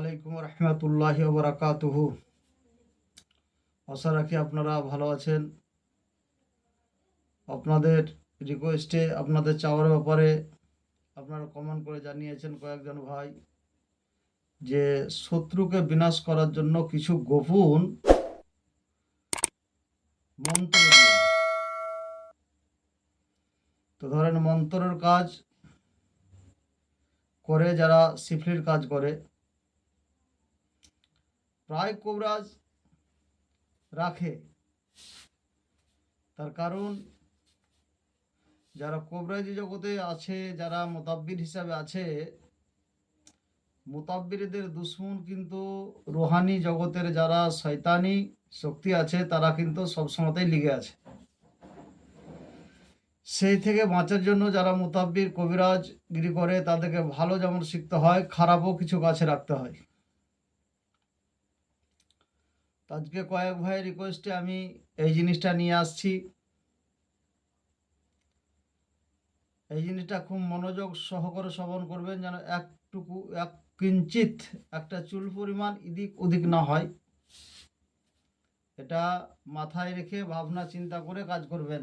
আলাইকুম রহমতুল্লাহ বরাকাতুহু। আশা রাখি আপনারা ভালো আছেন। আপনাদের রিকোয়েস্টে আপনাদের চাওয়ার ব্যাপারে আপনারা কমেন্ট করে জানিয়েছেন কয়েকজন ভাই যে শত্রুকে বিনাশ করার জন্য কিছু গোপন মন্ত্র তো ধরেন মন্ত্রের কাজ করে, যারা সিফলির কাজ করে প্রায় কবরাজ রাখে। তার কারণ, যারা কবরাজি জগতে আছে, যারা মোতাব্বির হিসাবে আছে, মোতাব্বিরদের দুশ্মন কিন্তু রোহানি জগতের যারা শয়তানি শক্তি আছে, তারা কিন্তু সবসময়তেই লিগে আছে। সেই থেকে বাঁচার জন্য যারা মোতাব্বির কবিরাজ গিরি করে, তাদেরকে ভালো যেমন শিখতে হয়, খারাপও কিছু কাছে রাখতে হয়। আজকে কয়েক ভাই রিকোয়েস্টে আমি এই জিনিসটা নিয়ে আসছি। এই জিনিসটা খুব মনোযোগ সহকারে শ্রবণ করবেন যেন একটুকু, এক কিঞ্চিত একটা চুল পরিমাণ এদিক ওদিক না হয়। এটা মাথায় রেখে ভাবনা চিন্তা করে কাজ করবেন।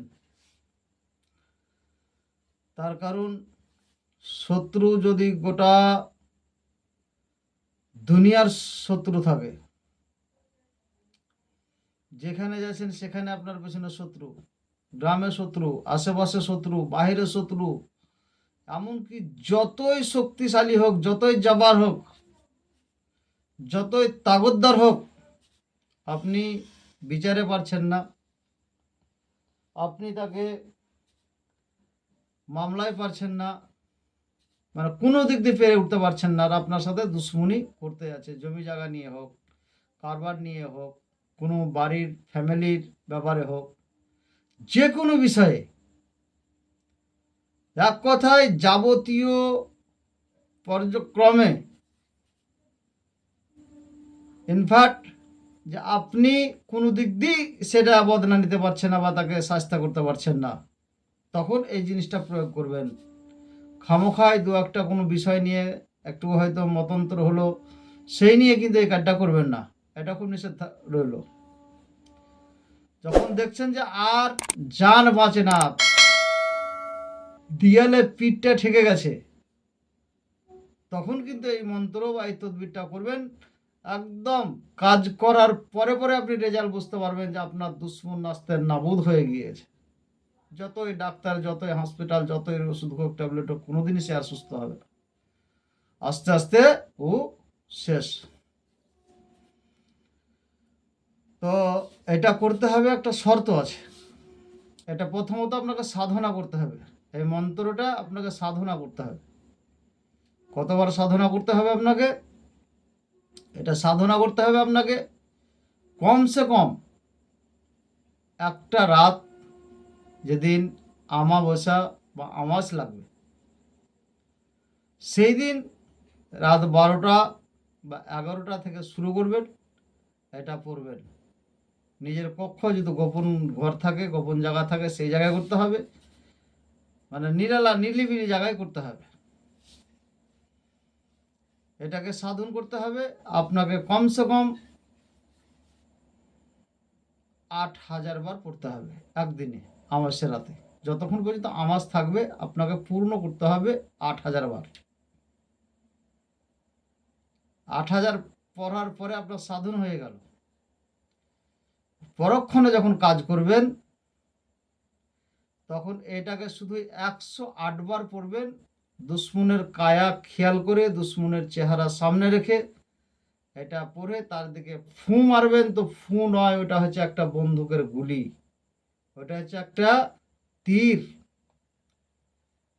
তার কারণ শত্রু যদি গোটা দুনিয়ার শত্রু থাকে যেখানে যাচ্ছেন সেখানে আপনার পেছনে শত্রু। গ্রামে শত্রু, আশেপাশে শত্রু বাইরে শত্রু। এমনকি যতই শক্তিশালী হোক, যতই জাবার হোক, যতই তাগদ্দার হোক, আপনি বিচারে পারছেন না। আপনি তাকে মামলায় পারছেন না। মানে কোনো দিক দিয়ে পেরে উঠতে পারছেন না। আর আপনার সাথে দুশ্মনী করতে যাচ্ছে। জমি জায়গা নিয়ে হোক, কারবার নিয়ে হোক কোনো বাড়ির ফ্যামিলির ব্যাপারে হোক, যে কোনো বিষয়ে এক কথায় যাবতীয় পর্যক্রমে ইনফ্যাক্ট যে আপনি কোনো দিক দিয়ে সেটা বদনা নিতে পারছেন না বা তাকে শাস্তা করতে পারছেন না, তখন এই জিনিসটা প্রয়োগ করবেন। খামোখায় দু একটা কোনো বিষয় নিয়ে একটু হয়তো মতান্তর হলো, সেই নিয়ে কিন্তু এই কাজটা করবেন না। এটা খুব নিষেধ রইল। যখন দেখছেন যে আর যান বাঁচে না, দিয়ালে পিঠটা ঠেকে গেছে, তখন কিন্তু এই মন্ত্র বা এই তদবিরটা করবেন। একদম কাজ করার পরে পরে আপনি রেজাল্ট বুঝতে পারবেন যে আপনার দুশ্মন নাস্তে নাবুদ হয়ে গিয়েছে। যতই ডাক্তার, যতই হসপিটাল, যতই ওষুধ হোক, ট্যাবলেট হোক, কোনোদিনই সে আর সুস্থ হবে না। আস্তে আস্তে ও শেষ। তো এটা করতে হবে একটা শর্ত আছে। এটা প্রথমত আপনাকে সাধনা করতে হবে। এই মন্ত্রটা আপনাকে সাধনা করতে হবে। কতবার সাধনা করতে হবে আপনাকে? এটা সাধনা করতে হবে আপনাকে কমসে কম একটা রাত যেদিন আমাবসা বা আমাস লাগবে। সেই দিন রাত বারোটা বা এগারোটা থেকে শুরু করবেন, এটা পড়বেন। নিজের কক্ষ যদি গোপন ঘর থাকে, গোপন জায়গা থাকে, সেই জায়গায় করতে হবে। মানে নিরালা নিলিবিলি জায়গায় করতে হবে। এটাকে সাধন করতে হবে। আপনাকে কমসে কম আট হাজার বার পড়তে হবে একদিনে আমাসের রাতে। যতক্ষণ পর্যন্ত আমাস থাকবে, আপনাকে পূর্ণ করতে হবে আট হাজার বার। আট হাজার পড়ার পরে আপনার সাধন হয়ে গেল। পরক্ষণে যখন কাজ করবেন, তখন এটাকে শুধু একশো আটবার পড়বেন। দুশ্মনের কায়া খেয়াল করে, দুশ্মনের চেহারা সামনে রেখে এটা পরে তার দিকে ফু মারবেন। তো ফু নয়, ওটা হচ্ছে একটা বন্দুকের গুলি। ওটা হচ্ছে একটা তীর।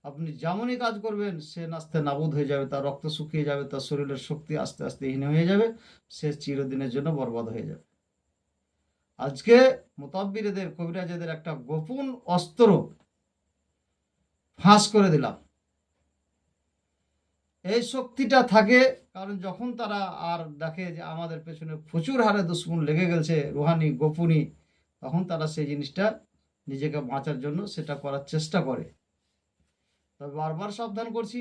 আপনি যেমনই কাজ করবেন, সে নাস্তে নাবুদ হয়ে যাবে, তার রক্ত শুকিয়ে যাবে, তার শরীরের শক্তি আস্তে আস্তে হীন হয়ে যাবে, সে চিরদিনের জন্য বরবাদ হয়ে যাবে। আজকে মোতাব্বিরদের, কবিরাজেদের একটা গোপন অস্ত্র ফাঁস করে দিলাম। এই শক্তিটা থাকে কারণ যখন তারা আর দেখে যে আমাদের পেছনে প্রচুর হারে দুশ্মন লেগে গেছে, রুহানি, গোপনী, তখন তারা সেই জিনিসটা নিজেকে বাঁচার জন্য সেটা করার চেষ্টা করে। তবে বারবার সাবধান করছি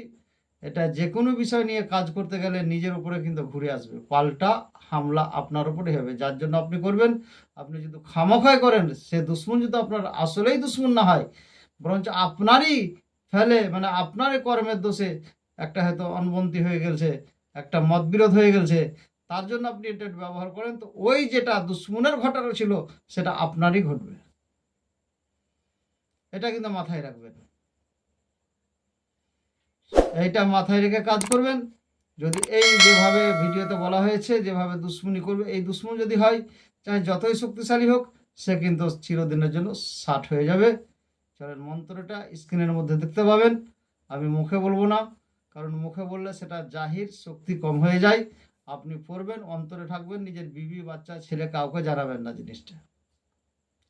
এটা যে কোনো বিষয় নিয়ে কাজ করতে গেলে নিজের উপরে কিন্তু ঘুরে আসবে। পাল্টা হামলা আপনার উপরে হবে। যার জন্য আপনি করবেন, আপনি যদি খামোখায় করেন, সে দুশ্মন যদি আপনার আসলেই দুশ্মন না হয়, বরঞ্চ আপনারই ফেলে মানে আপনারই কর্মের দোষে একটা হয়তো অনবন্তি হয়ে গেছে একটা মতবিরোধ হয়ে গেছে তার জন্য আপনি এটা ব্যবহার করেন, তো ওই যেটা দুশ্মনের ঘটানো ছিল, সেটা আপনারই ঘটবে। এটা কিন্তু মাথায় রাখবেন। এইটা মাথায় রেখে কাজ করবেন। যদি এই যেভাবে ভিডিওতে বলা হয়েছে, যেভাবে দুশ্মনী করবে, এই দুশ্মন যদি হয় চাहे যতই শক্তিশালী হোক, সে কিন্তু চিরদিনের জন্য ষাট হয়ে যাবে। চলেন মন্ত্রটা স্ক্রিনের মধ্যে দেখতে পাবেন। আমি মুখে বলব না, কারণ মুখে বললে সেটা জাহির শক্তি কম হয়ে যায়। আপনি পড়বেন, অন্তরে থাকবেন, নিজের বিবি, বাচ্চা, ছেলে, কাউকে জানাবেন না জিনিসটা।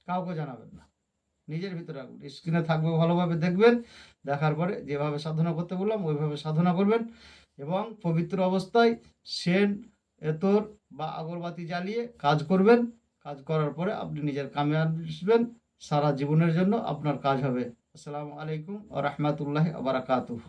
কাউকে জানাবেন না। নিজের ভিতরে রাখবেন স্ক্রিনে থাকবে ভালোভাবে দেখবেন, দেখার পরে যেভাবে সাধনা করতে বললাম, ওইভাবে সাধনা করবেন এবং পবিত্র অবস্থায় সেন, এতর বা আগরবাতি জ্বালিয়ে কাজ করবেন। কাজ করার পরে আপনি নিজের কামে আসবেন। সারা জীবনের জন্য আপনার কাজ হবে। আসসালামু আলাইকুম ও রহমতুল্লাহ আবরাকাতুহ